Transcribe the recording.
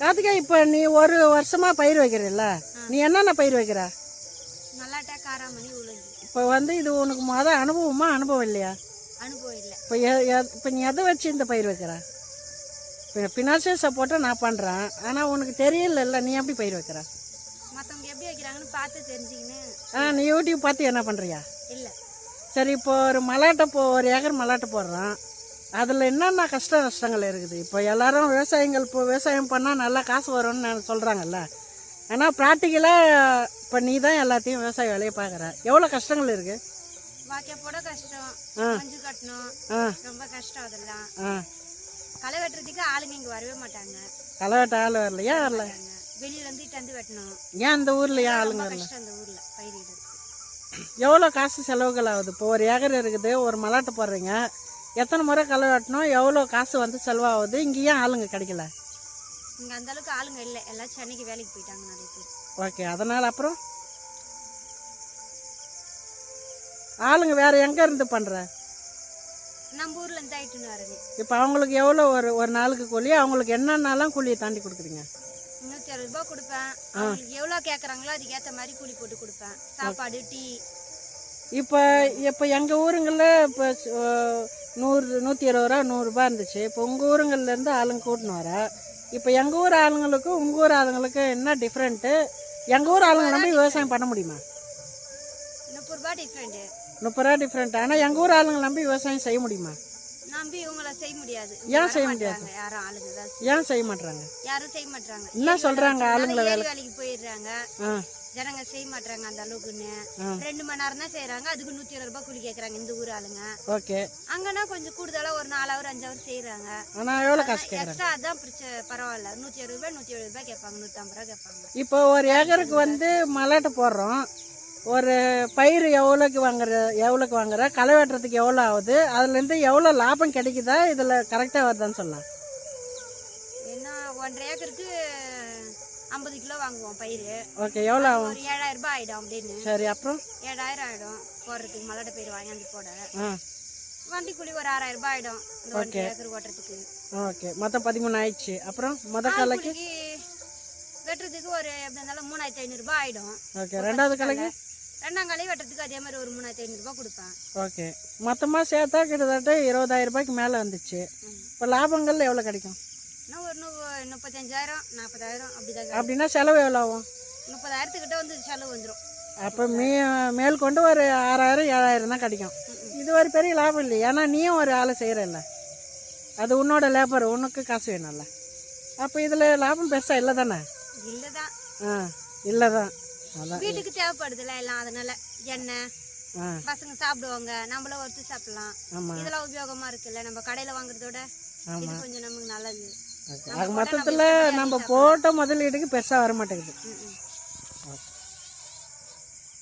கார்த்திகா இப்போ நீ ஒரு வருஷமா பயிர் வைக்கிறல்ல? நீ என்னென்ன பயிர் வைக்கிற? இப்போ வந்து இது உனக்கு மொத அனுபவமா அனுபவம் இல்லையா? அனுபவம் இல்லை. இப்போ இப்போ நீ எதை வச்சு இந்த பயிர் வைக்கிற? இப்போ ஃபினான்ஷியல் சப்போர்ட்டை நான் பண்ணுறேன் ஆனால் உனக்கு தெரியல நீ எப்படி பயிர் வைக்கிற? மற்றவங்க எப்படி வைக்கிறாங்கன்னு பார்த்து தெரிஞ்சுக்கின்னு ஆ நீ யூடியூப் பார்த்து என்ன பண்ணுறியா இல்லை. சரி இப்போ ஒரு மலாட்டை போ ஒரு ஏக்கர் மலாட்டை போடுறான். அதில் என்னென்ன கஷ்ட நஷ்டங்கள் இருக்குது? இப்போ எல்லாரும் விவசாயிகள் இப்போ விவசாயம் பண்ணால் நல்லா காசு வரும்னு நான் சொல்கிறாங்கல்ல ஆனால் ப்ராக்டிக்கலாக இப்போ நீ தான் எல்லாத்தையும் விவசாய வேலையை பார்க்குற எவ்வளோ கஷ்டங்கள் இருக்குது கஷ்டம். மஞ்சு கட்டணும். ரொம்ப கஷ்டம் அதெல்லாம். களை வெட்டுறதுக்கு ஆளுங்க இங்கே வரவே மாட்டாங்க. களை வெட்ட ஆள் வரல. ஏன் வரல இட்டாந்து வெட்டணும். ஏன் இந்த ஊரில் ஏன் ஆளுங்க வரல? இந்த ஊர்ல பயிரிடுறது எவ்வளோ காசு செலவுகள் ஆகுது? இப்போ ஒரு ஏக்கர் இருக்குது ஒரு மலாட்டை போடுறீங்க. எத்தனை முறை களை வெட்டணும் எவ்வளோ காசு வந்து செலவாகுது? இங்கே ஏன் ஆளுங்க கிடைக்கல? இங்க அந்த அளவுக்கு ஆளுங்க இல்லை. எல்லாம் சென்னைக்கு வேலைக்கு போயிட்டாங்க நிறைய பேர். ஓகே அதனால் அப்புறம்? ஆளுங்க வேற எங்கே இருந்து பண்ணுற நம்ம ஊர்ல இருந்து ஆயிட்டுன்னு வரது இப்போ அவங்களுக்கு எவ்வளோ ஒரு ஒரு நாளுக்கு கூலி? அவங்களுக்கு என்னென்னலாம் கூலியை தாண்டி கொடுக்குறீங்க? முந்நூற்றி அறுபது ரூபாய் கொடுப்பேன். அவங்களுக்கு எவ்வளோ கேட்குறாங்களோ அதுக்கேற்ற மாதிரி கூலி போட்டு கொடுப்பேன். சாப்பாடு டீ. இப்போ இப்போ எங்கள் ஊருங்களில் இப்போ நூறு நூற்றி இருபது ரூபா நூறுரூபா இருந்துச்சு. இப்போ உங்கள் ஊருங்கள்லேருந்து ஆளுங்க கூட்டின்னு வர. இப்போ எங்கள் ஊர் ஆளுங்களுக்கும் உங்கள் ஊர் ஆளுங்களுக்கு என்ன டிஃப்ரெண்ட்டு எங்கள் ஊர் ஆளுங்க நம்பி விவசாயம் பண்ண முடியுமா? முப்பது ரூபாய் டிஃப்ரெண்ட்டு முப்பது ரூபா டிஃப்ரெண்ட் ஆனால் எங்கள் ஊர் ஆளுங்க நம்பி விவசாயம் செய்ய முடியுமா? நம்பி இவங்கள செய்ய முடியாது. ஏன் செய்ய முடியாது? யாரும் ஆளுங்க தான் ஏன் செய்ய மாட்றாங்க? யாரும் செய்ய மாட்டாங்க என்ன சொல்றாங்க ஆளுங்களை ஏழு வேலைக்கு போயிடுறாங்க. ஜனங்க செய்ய மாட்டாங்க அந்த அளவுக்குன்னு. ரெண்டு மணி நேரம் தான் செய்யறாங்க அதுக்கு நூத்தி இருபது ரூபாய் கூலி கேக்குறாங்க இந்த ஊர் ஆளுங்க. ஓகே. அங்கன்னா கொஞ்சம் கூடுதலா ஒரு நாலு ஹவர் அஞ்சு ஹவர் செய்யறாங்க ஆனால் எவ்வளோ காசு எக்ஸ்ட்ரா அதான் பிரச்சனை பரவாயில்ல. நூத்தி அறுபது ரூபாய் நூத்தி எழுபது ரூபாய் கேட்பாங்க. நூத்தி ஐம்பது ரூபாய் கேட்பாங்க. இப்போ ஒரு ஏக்கருக்கு வந்து மலாட்டை போடுறோம். ஒரு பயிர் எவ்வளோக்கு வாங்குற எவ்வளோக்கு வாங்குற களை வெட்டுறதுக்கு எவ்வளோ ஆகுது அதுலேருந்து எவ்வளோ லாபம் கிடைக்குதா இதில் கரெக்டாக வருதான்னு சொல்லலாம் ஏன்னா ஒன்றரை ஏக்கருக்கு ஐம்பது கிலோ வாங்குவோம் பயிர். ஓகே எவ்வளோ ஆகும்? ஒரு ஏழாயிரம் ரூபாய் ஆயிடும் அப்படின்னு. சரி அப்புறம்? ஏழாயிரம் ஆயிடும். போடுறதுக்கு மல்லாட்டை பயிர் வாங்கி போட. வண்டி கூலி ஒரு ஆறாயிரம் ரூபாய் ஆயிடும் இந்த ஒன்றரை ஏக்கர் ஓட்டுறதுக்கு. ஓகே மொத்தம் பதிமூணு ஆயிடுச்சு. அப்புறம் மொத கலைக்கு வெட்டுறதுக்கு ஒரு எப்படி இருந்தாலும் மூணாயிரத்தி ஐநூறு ரூபாய் ஆயிடும். ஓகே ரெண்டாவது கலைக்கு ரெண்டாம் காலையும் வெட்டுறதுக்கு அதே மாதிரி ஒரு மூணாயிரத்தி ஐநூறு ரூபாய் கொடுப்பேன். ஓகே. மொத்தமாக சேர்த்தா கிட்டத்தட்ட இருபதாயிரம் ரூபாய்க்கு மேலே வந்துச்சு. இப்போ லாபங்கள் எவ்வளோ கிடைக்கும்? இன்னும் ஒரு முப்பத்தஞ்சாயிரம் நாற்பதாயிரம் அப்படிதாங்க அப்படின்னா செலவு எவ்வளோ ஆகும்? முப்பதாயிரத்துக்கிட்ட வந்து செலவு வந்துடும் அப்போ மே மேல் கொண்டு ஒரு ஆறாயிரம் ஏழாயிரம் தான் கிடைக்கும். இது ஒரு பெரிய லாபம் இல்லை ஏன்னா நீயும் ஒரு ஆளை செய்கிறல்ல அது உன்னோட லேபர் உனக்கு காசு வேணும்ல. அப்போ இதில் லாபம் பெருசாக இல்லை தானே? இல்லைதான். ஆ இல்லை தான் வீட்டுக்கு தேவைப்படுதுல எல்லாம் அதனால எண்ணெய் பசங்க சாப்பிடுவாங்க நம்மளும் ஒருத்தர் சாப்பிடலாம். இதெல்லாம் உபயோகமா இருக்குல்ல நம்ம கடையில வாங்குறதோட இது கொஞ்சம் நமக்கு நல்லது. மொத்தத்தில் நம்ம போட்ட முதலீடுக்கு பெருசாக வர மாட்டேங்குது.